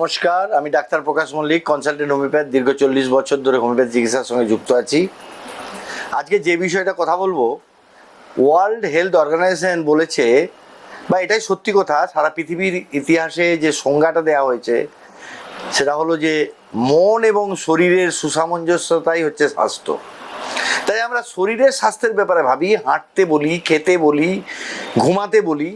নমস্কার, আমি ডাক্তার প্রকাশ মল্লিক কনসালটেন্ট হোমিওপ্যাথ দীর্ঘ চল্লিশ বছর ধরে হোমিওপ্যাথি চিকিৎসার সঙ্গে যুক্ত আছি। আজকে যে বিষয়টা কথা বলব ওয়ার্ল্ড হেলথ অর্গানাইজেশন বলেছে, বা এটাই সত্যি কথা, সারা পৃথিবীর ইতিহাসে যে সংজ্ঞাটা দেওয়া হয়েছে, সেটা হলো যে মন এবং শরীরের সুসামঞ্জস্যতাই হচ্ছে স্বাস্থ্য। তাই আমরা শরীরের স্বাস্থ্যের ব্যাপারে ভাবি, হাঁটতে বলি, খেতে বলি, ঘুমাতে বলি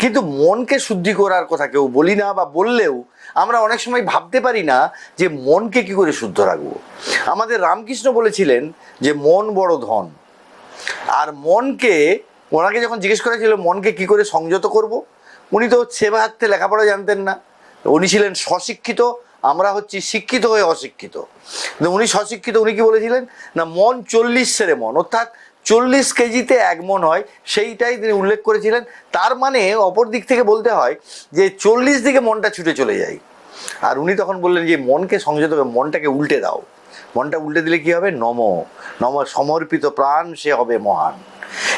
কিন্তু মনকে শুদ্ধি করার কথা কেউ বলি না বা বললেও আমরা অনেক সময় ভাবতে পারি না যে মনকে কি করে শুদ্ধ রাখব। আমাদের রামকৃষ্ণ বলেছিলেন যে মন বড় ধন। আর মনকে, ওনাকে যখন জিজ্ঞেস করা ছিল মনকে কি করে সংযত করব? উনি তো সেবা হাতে লেখাপড়া জানতেন না। উনি ছিলেন স্বশিক্ষিত, আমরা হচ্ছি শিক্ষিত হয়ে অশিক্ষিত। উনি স্বশিক্ষিত, উনি কি বলেছিলেন? না, মন চল্লিশ সেরে মন, অর্থাৎ চল্লিশ কেজিতে এক মন হয়, সেইটাই তিনি উল্লেখ করেছিলেন। তার মানে অপর দিক থেকে বলতে হয় যে চল্লিশ দিকে মনটা ছুটে চলে যায়। আর উনি তখন বললেন যে, মনকে সংযত করে, মনটাকে উল্টে দাও। মনটা উল্টে দিলে কি হবে? নম। নম সমর্পিত প্রাণ, সে হবে মহান।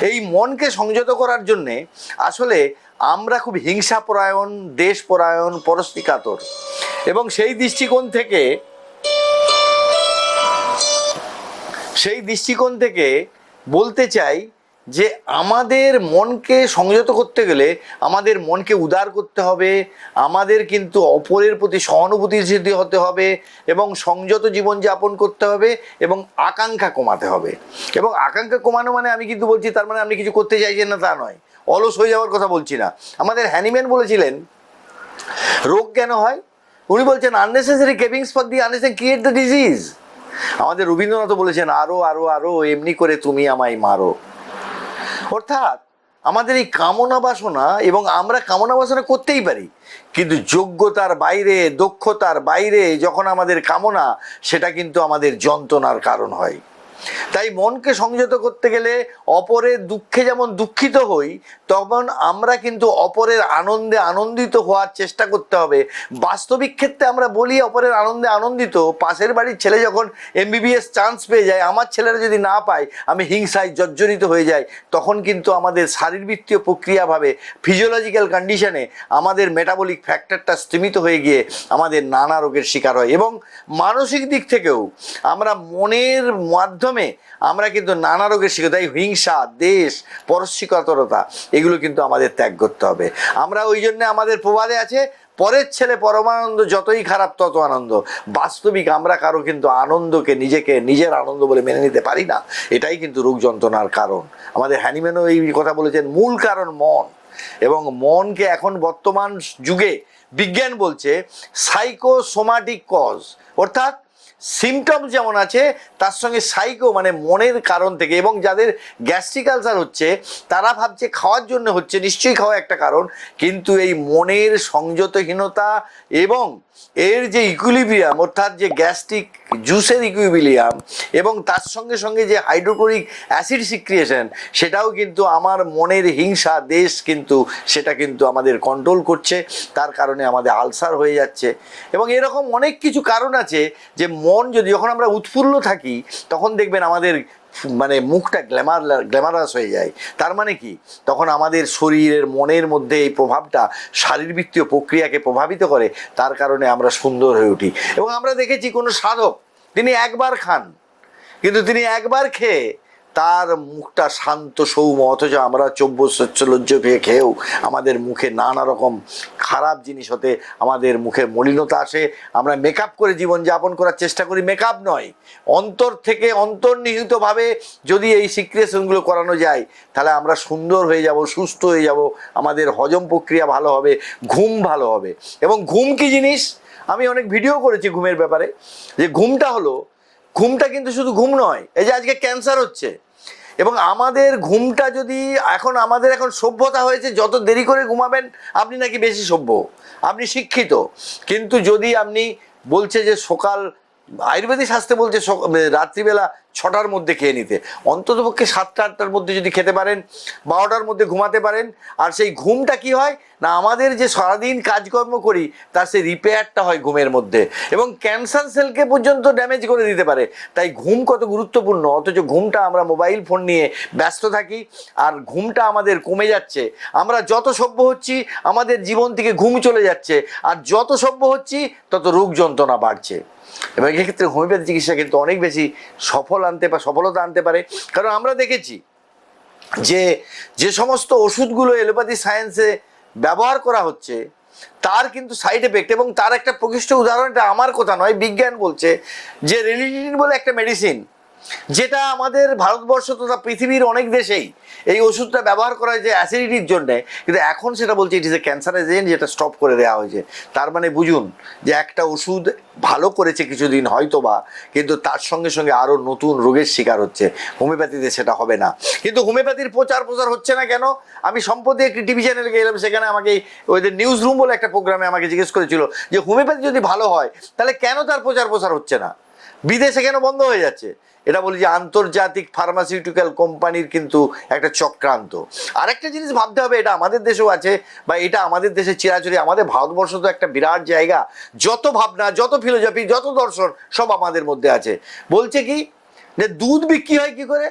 এই মনকে সংযত করার জন্যে আসলে আমরা খুব হিংসাপরায়ণ, দেশপরায়ণ, পরস্তিকাতর। এবং সেই দৃষ্টিকোণ থেকে, সেই দৃষ্টিকোণ থেকে বলতে চাই যে আমাদের মনকে সংযত করতে গেলে আমাদের মনকে উদার করতে হবে, আমাদের কিন্তু অপরের প্রতি সহানুভূতিশীল হতে হবে এবং সংযত জীবনযাপন করতে হবে এবং আকাঙ্ক্ষা কমাতে হবে। এবং আকাঙ্ক্ষা কমানো মানে আমি কিন্তু বলছি তার মানে আপনি কিছু করতে চাইছেন না তা নয়। অলস হয়ে যাওয়ার কথা বলছি না। আমাদের হ্যানিম্যান বলেছিলেন, রোগ কেন হয়? উনি বলছেন unnecessary cravings for the unnecessary create the disease আমাদের রবীন্দ্রনাথ বলেছেন, আরও আরও আরও, এমনি করে তুমি আমায় মারো। অর্থাৎ আমাদের এই কামনা বাসনা এবং আমরা কামনা বাসনা করতেই পারি, কিন্তু যোগ্যতার বাইরে, দক্ষতার বাইরে যখন আমাদের কামনা, সেটা কিন্তু আমাদের যন্ত্রণার কারণ হয়। তাই মনকে সংযত করতে গেলে অপরের দুঃখে যেমন দুঃখিত হই, তখন আমরা কিন্তু অপরের আনন্দে আনন্দিত হওয়ার চেষ্টা করতে হবে। বাস্তবিক ক্ষেত্রে আমরা বলি অপরের আনন্দে আনন্দিত, পাশের বাড়ির ছেলে যখন এমবিবিএস চান্স পেয়ে যায়, আমার ছেলেরা যদি না পায়, আমি হিংসায় জর্জরিত হয়ে যাই, তখন কিন্তু আমাদের শারীরবৃত্তীয় প্রক্রিয়াভাবে ফিজিওলজিক্যাল কন্ডিশনে আমাদের মেটাবলিক ফ্যাক্টরটা স্তীমিত হয়ে গিয়ে আমাদের নানা রোগের শিকার হয়। এবং মানসিক দিক থেকেও আমরা মনের মাধ্যমে আমরা কিন্তু নানা রোগের শিকার তাই হিংসা, দেশ পরস্বীকাতরতা এগুলো কিন্তু আমাদের ত্যাগ করতে হবে। আমরা ওই জন্য আমাদের প্রবাদে আছে, পরের ছেলে পরমানন্দ যতই খারাপ, তত আনন্দ। বাস্তবিক আমরা কারও কিন্তু আনন্দকে নিজেকে নিজের আনন্দ বলে মেনে নিতে পারি না। এটাই কিন্তু রোগ যন্ত্রণার কারণ। আমাদের হ্যানিম্যানও এই কথা বলেছেন, মূল কারণ মন। এবং মনকে এখন বর্তমান যুগে বিজ্ঞান বলছে সাইকোসোমাটিক কজ অর্থাৎ সিমটম যেমন আছে, তার সঙ্গে সাইকো মানে মনের কারণ থেকে এবং যাদের গ্যাস্ট্রিক আলসার হচ্ছে, তারা ভাবছে খাওয়ার জন্য হচ্ছে, নিশ্চয়ই খাওয়া একটা কারণ, কিন্তু এই মনের সংযতহীনতা এবং এর যে ইকুলিভিয়াম অর্থাৎ যে গ্যাস্ট্রিক জুসের ইকুইবিলিয়াম এবং তার সঙ্গে সঙ্গে যে হাইড্রোক্লোরিক অ্যাসিড সিক্রিয়েশন সেটাও কিন্তু আমার মনের হিংসা, দেশ কিন্তু সেটা কিন্তু আমাদের কন্ট্রোল করছে, তার কারণে আমাদের আলসার হয়ে যাচ্ছে। এবং এরকম অনেক কিছু কারণ আছে যে মন যদি যখন আমরা উৎফুল্ল থাকি, তখন দেখবেন আমাদের মানে মুখটা গ্ল্যামার গ্ল্যামারাস হয়ে যায়। তার মানে কি? তখন আমাদের শরীরের মনের মধ্যে এই প্রভাবটা শারীরবৃত্তীয় প্রক্রিয়াকে প্রভাবিত করে, তার কারণে আমরা সুন্দর হয়ে উঠি। এবং আমরা দেখেছি কোনো সাধক তিনি একবার খান। কিন্তু তিনি একবার খেয়ে তার মুখটা শান্ত সৌম অথচ আমরা চব্বই সচ্ছলজ্জ পেয়ে খেয়েও আমাদের মুখে নানা রকম খারাপ জিনিস হতে, আমাদের মুখে মলিনতা আসে। আমরা মেকআপ করে জীবনযাপন করার চেষ্টা করি। মেকআপ নয়, অন্তর থেকে অন্তর্নিহিতভাবে যদি এই সিক্রিয়েশনগুলো করানো যায়, তাহলে আমরা সুন্দর হয়ে যাব, সুস্থ হয়ে যাব, আমাদের হজম প্রক্রিয়া ভালো হবে, ঘুম ভালো হবে। এবং ঘুম কি জিনিস? আমি অনেক ভিডিও করেছি ঘুমের ব্যাপারে, যে ঘুমটা হলো, ঘুমটা কিন্তু শুধু ঘুম নয়, এই যে আজকে ক্যান্সার হচ্ছে, এবং আমাদের ঘুমটা যদি এখন আমাদের এখন সভ্যতা হয়েছে, যত দেরি করে ঘুমাবেন, আপনি নাকি বেশি সভ্য, আপনি শিক্ষিত, কিন্তু যদি আপনি বলছে যে সকাল আয়ুর্বেদিক শাস্ত্রে বলছে রাত্রিবেলা ছটার মধ্যে খেয়ে নিতে। অন্ততপক্ষে সাতটা, আটটার মধ্যে যদি খেতে পারেন, বারোটার মধ্যে ঘুমাতে পারেন, আর সেই ঘুমটা কি হয়? না, আমাদের যে সারাদিন কাজকর্ম করি, তার সেই রিপেয়ারটা হয় ঘুমের মধ্যে। এবং ক্যান্সার সেলকে পর্যন্ত ড্যামেজ করে দিতে পারে। তাই ঘুম কত গুরুত্বপূর্ণ, অথচ ঘুমটা আমরা মোবাইল ফোন নিয়ে ব্যস্ত থাকি, আর ঘুমটা আমাদের কমে যাচ্ছে। আমরা যত সভ্য হচ্ছি, আমাদের জীবন থেকে ঘুম চলে যাচ্ছে, আর যত সভ্য হচ্ছি, তত রোগ যন্ত্রণা বাড়ছে। এবং এক্ষেত্রে হোমিওপ্যাথি চিকিৎসা কিন্তু অনেক বেশি সফল আনতে বা সফলতা আনতে পারে। কারণ আমরা দেখেছি যে যে সমস্ত ওষুধগুলো এলোপ্যাথি সায়েন্সে ব্যবহার করা হচ্ছে, তার কিন্তু সাইড এফেক্ট এবং তার একটা প্রকৃষ্ট উদাহরণ, এটা আমার কথা নয়, বিজ্ঞান বলছে যে রেলিটিন বলে একটা মেডিসিন যেটা আমাদের ভারতবর্ষ তথা পৃথিবীর অনেক দেশেই এই ওষুধটা ব্যবহার করা হয় যে অ্যাসিডিটির জন্য। কিন্তু এখন সেটা বলছে it is a cancer agent যেটা স্টপ করে দেওয়া হয়েছে। তার মানে বুঝুন যে একটা ওষুধ ভালো করেছে কিছুদিন হয়তো বা কিন্তু তার সঙ্গে সঙ্গে আরও নতুন রোগের শিকার হচ্ছে। হোমিওপ্যাথিতে সেটা হবে না। কিন্তু হোমিওপ্যাথির প্রচার প্রচার হচ্ছে না কেন? আমি সম্প্রতি একটি টিভি চ্যানেলে গেলাম, সেখানে আমাকে ওদের নিউজ রুম বলে একটা প্রোগ্রামে আমাকে জিজ্ঞেস করেছিল যে, হোমিওপ্যাথি যদি ভালো হয়, তাহলে কেন তার প্রচার প্রসার হচ্ছে না? বিদেশে কেন বন্ধ হয়ে যাচ্ছে? এটা বলি যে আন্তর্জাতিক ফার্মাসিউটিক্যাল কোম্পানির কিন্তু একটা চক্রান্ত। আরেকটা জিনিস ভাবতে হবে, এটা আমাদের দেশেও আছে বা এটা আমাদের দেশে চিরাচরি আমাদের ভারতবর্ষ তো একটা বিরাট জায়গা। যত ভাবনা, যত ফিলোসফি যত দর্শন সব আমাদের মধ্যে আছে। বলছে কি যে দুধ বিক্রি হয় কি করে?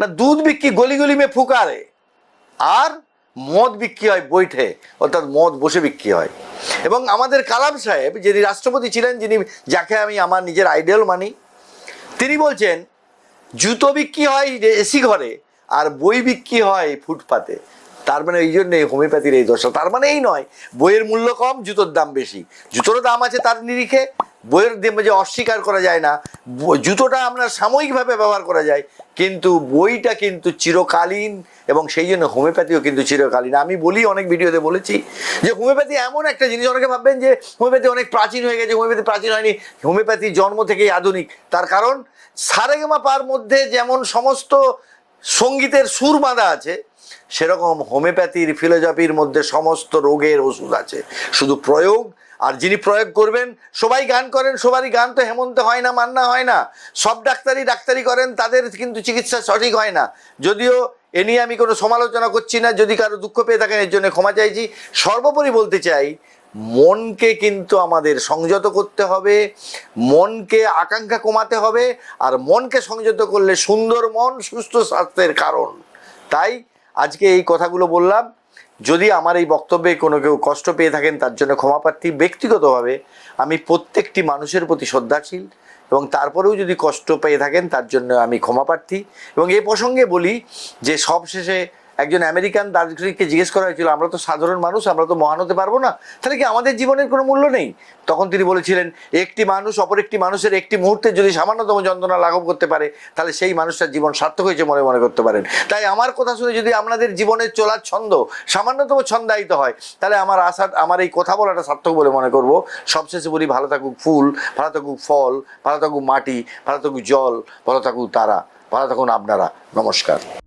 না, দুধ বিক্রি গলি গলি মে ফুকারে। আর মদ বিক্রি হয় বৈঠে, অর্থাৎ মদ বসে বিক্রি হয়। এবং আমাদের কালাম সাহেব, যিনি রাষ্ট্রপতি ছিলেন, যিনি যাকে আমি আমার নিজের আইডিয়াল মানি, তিনি বলছেন, জুতো বিক্রি হয় এসি ঘরে আর বই বিক্রি হয় ফুটপাতে। তার মানে এই জন্যে হোমিওপ্যাথির এই দশা। তার মানে এই নয়, বইয়ের মূল্য কম, জুতোর দাম বেশি। জুতোরও দাম আছে তার নিরিখে। বইয়ের দাম যে অস্বীকার করা যায় না জুতোটা আমরা সাময়িকভাবে ব্যবহার করা যায়, কিন্তু বইটা কিন্তু চিরকালীন এবং সেই জন্য হোমিওপ্যাথিও কিন্তু চিরকালীন। আমি বলি, অনেক ভিডিওতে বলেছি যে হোমিওপ্যাথি এমন একটা জিনিস, অনেকে ভাববেন যে হোমিওপ্যাথি অনেক প্রাচীন হয়ে গেছে, হোমিওপ্যাথি প্রাচীন হয়নি হোমিওপ্যাথি জন্ম থেকেই আধুনিক। তার কারণ, সারেগামা পার মধ্যে যেমন সমস্ত সঙ্গীতের সুর বাঁধা আছে, সেরকম হোমিওপ্যাথির ফিলোজফির মধ্যে সমস্ত রোগের ওষুধ আছে। শুধু প্রয়োগ আর যিনি প্রয়োগ করবেন, সবাই গান করেন, সবারই গান তো হেমন্ত হয় না, মান্না হয় না। সব ডাক্তারই ডাক্তারি করেন, তাদের কিন্তু চিকিৎসা সঠিক হয় না। যদিও এ নিয়ে আমি কোনো সমালোচনা করছি না, যদি কারও দুঃখ পেয়ে থাকেন, এর জন্য ক্ষমা চাইছি। সর্বোপরি বলতে চাই, মনকে কিন্তু আমাদের সংযত করতে হবে, মনকে আকাঙ্ক্ষা কমাতে হবে, আর মনকে সংযত করলে সুন্দর মন, সুস্থ স্বাস্থ্যের কারণ। তাই আজকে এই কথাগুলো বললাম। যদি আমার এই বক্তব্যে কোনো কেউ কষ্ট পেয়ে থাকেন, তার জন্য ক্ষমা প্রার্থী ব্যক্তিগতভাবে আমি প্রত্যেকটি মানুষের প্রতি শ্রদ্ধাশীল এবং তারপরেও যদি কষ্ট পেয়ে থাকেন, তার জন্য আমি ক্ষমা প্রার্থী এবং এ প্রসঙ্গে বলি যে সবশেষে একজন আমেরিকান দার্শনিককে জিজ্ঞেস করা হয়েছিল, আমরা তো সাধারণ মানুষ, আমরা তো মহান হতে পারব না। তাহলে কি আমাদের জীবনের কোনো মূল্য নেই? তখন তিনি বলেছিলেন, একটি মানুষ, অপর একটি মানুষের একটি মুহূর্তে যদি সামান্যতম যন্ত্রণা লাঘব করতে পারে, তাহলে সেই মানুষটার জীবন সার্থক হয়েছে মনে মনে করতে পারেন। তাই আমার কথা শুনে যদি আপনাদের জীবনের চলার ছন্দ সামান্যতম ছন্দায়িত হয়, তাহলে আমার আশা, আমার এই কথা বলাটা সার্থক বলে মনে করব। সবশেষে বলি, ভালো থাকুক ফুল, ভালো থাকুক ফল, ভালো থাকুক মাটি, ভালো থাকুক জল, ভালো থাকুক তারা, ভালো থাকুন আপনারা। নমস্কার।